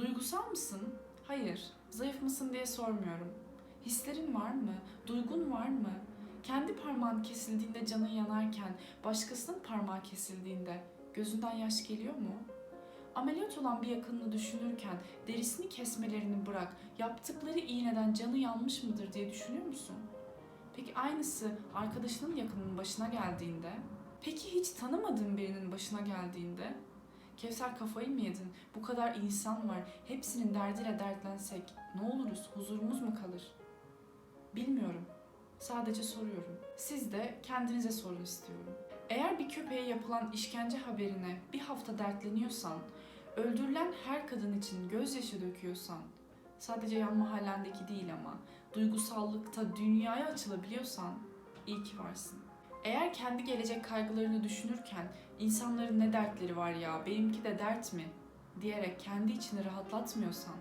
Duygusal mısın? Hayır. Zayıf mısın diye sormuyorum. Hislerin var mı? Duygun var mı? Kendi parmağın kesildiğinde canın yanarken, başkasının parmağı kesildiğinde gözünden yaş geliyor mu? Ameliyat olan bir yakınını düşünürken derisini kesmelerini bırak, yaptıkları iğneden canı yanmış mıdır diye düşünüyor musun? Peki aynısı arkadaşının yakınının başına geldiğinde? Peki hiç tanımadığın birinin başına geldiğinde? Kevser kafayı mı yedin? Bu kadar insan var. Hepsinin derdiyle dertlensek ne oluruz? Huzurumuz mu kalır? Bilmiyorum. Sadece soruyorum. Siz de kendinize sorun istiyorum. Eğer bir köpeğe yapılan işkence haberine bir hafta dertleniyorsan, öldürülen her kadın için gözyaşı döküyorsan, sadece yan mahallendeki değil ama duygusallıkta dünyaya açılabiliyorsan iyi ki varsın. Eğer kendi gelecek kaygılarını düşünürken insanların ne dertleri var ya benimki de dert mi diyerek kendi içini rahatlatmıyorsan,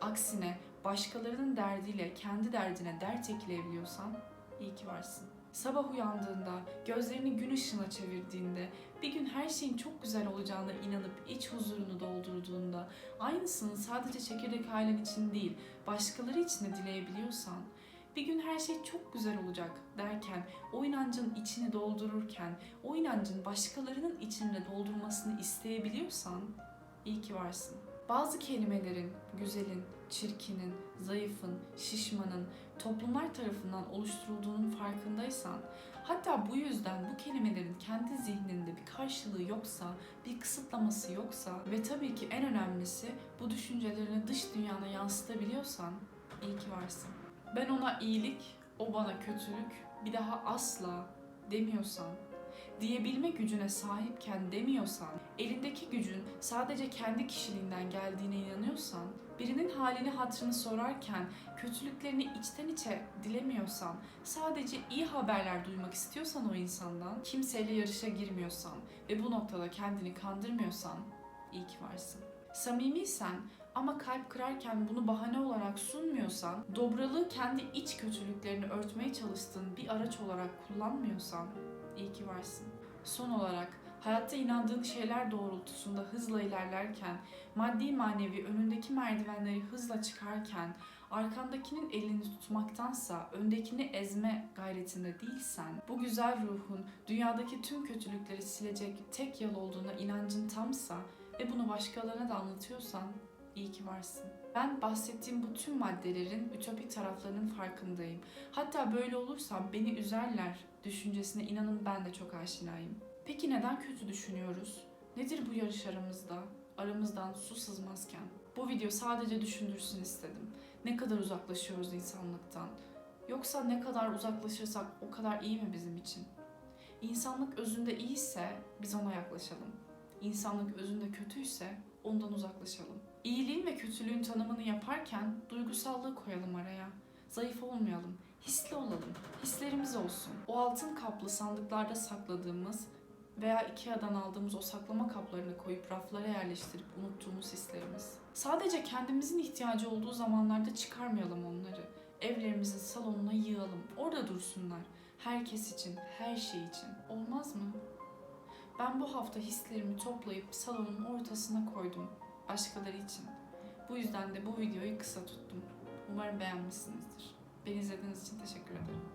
aksine başkalarının derdiyle kendi derdine dert ekleyebiliyorsan iyi ki varsın. Sabah uyandığında, gözlerini gün ışığına çevirdiğinde, bir gün her şeyin çok güzel olacağına inanıp iç huzurunu doldurduğunda, aynısını sadece çekirdek ailen için değil, başkaları için de dileyebiliyorsan, bir gün her şey çok güzel olacak derken, o inancın içini doldururken, o inancın başkalarının içine doldurmasını isteyebiliyorsan, iyi ki varsın. Bazı kelimelerin, güzelin, çirkinin, zayıfın, şişmanın toplumlar tarafından oluşturulduğunun farkındaysan, hatta bu yüzden bu kelimelerin kendi zihninde bir karşılığı yoksa, bir kısıtlaması yoksa ve tabii ki en önemlisi bu düşüncelerini dış dünyana yansıtabiliyorsan, iyi ki varsın. Ben ona iyilik, o bana kötülük, bir daha asla demiyorsan, diyebilme gücüne sahipken demiyorsan, elindeki gücün sadece kendi kişiliğinden geldiğine inanıyorsan, birinin halini hatırını sorarken kötülüklerini içten içe dilemiyorsan, sadece iyi haberler duymak istiyorsan o insandan, kimseyle yarışa girmiyorsan ve bu noktada kendini kandırmıyorsan iyi ki varsın. Samimiysen ama kalp kırarken bunu bahane olarak sunmuyorsan, dobralığı kendi iç kötülüklerini örtmeye çalıştığın bir araç olarak kullanmıyorsan iyi ki varsın. Son olarak hayatta inandığın şeyler doğrultusunda hızla ilerlerken, maddi manevi önündeki merdivenleri hızla çıkarken, arkandakinin elini tutmaktansa öndekini ezme gayretinde değilsen, bu güzel ruhun dünyadaki tüm kötülükleri silecek tek yol olduğuna inancın tamsa ve bunu başkalarına da anlatıyorsan iyi ki varsın. Ben bahsettiğim bu tüm maddelerin ütopik taraflarının farkındayım. Hatta böyle olursa beni üzerler düşüncesine inanın ben de çok aşinayım. Peki neden kötü düşünüyoruz? Nedir bu yarış aramızda? Aramızdan su sızmazken. Bu video sadece düşündürsün istedim. Ne kadar uzaklaşıyoruz insanlıktan? Yoksa ne kadar uzaklaşırsak o kadar iyi mi bizim için? İnsanlık özünde iyiyse biz ona yaklaşalım. İnsanlık özünde kötüyse ondan uzaklaşalım. İyiliğin ve kötülüğün tanımını yaparken duygusallığı koyalım araya. Zayıf olmayalım, hisli olalım, hislerimiz olsun. O altın kaplı sandıklarda sakladığımız veya Ikea'dan aldığımız o saklama kaplarına koyup raflara yerleştirip unuttuğumuz hislerimiz. Sadece kendimizin ihtiyacı olduğu zamanlarda çıkarmayalım onları. Evlerimizin salonuna yığalım. Orada dursunlar. Herkes için, her şey için. Olmaz mı? Ben bu hafta hislerimi toplayıp salonun ortasına koydum başkaları için. Bu yüzden de bu videoyu kısa tuttum. Umarım beğenmişsinizdir. Beni izlediğiniz için teşekkür ederim.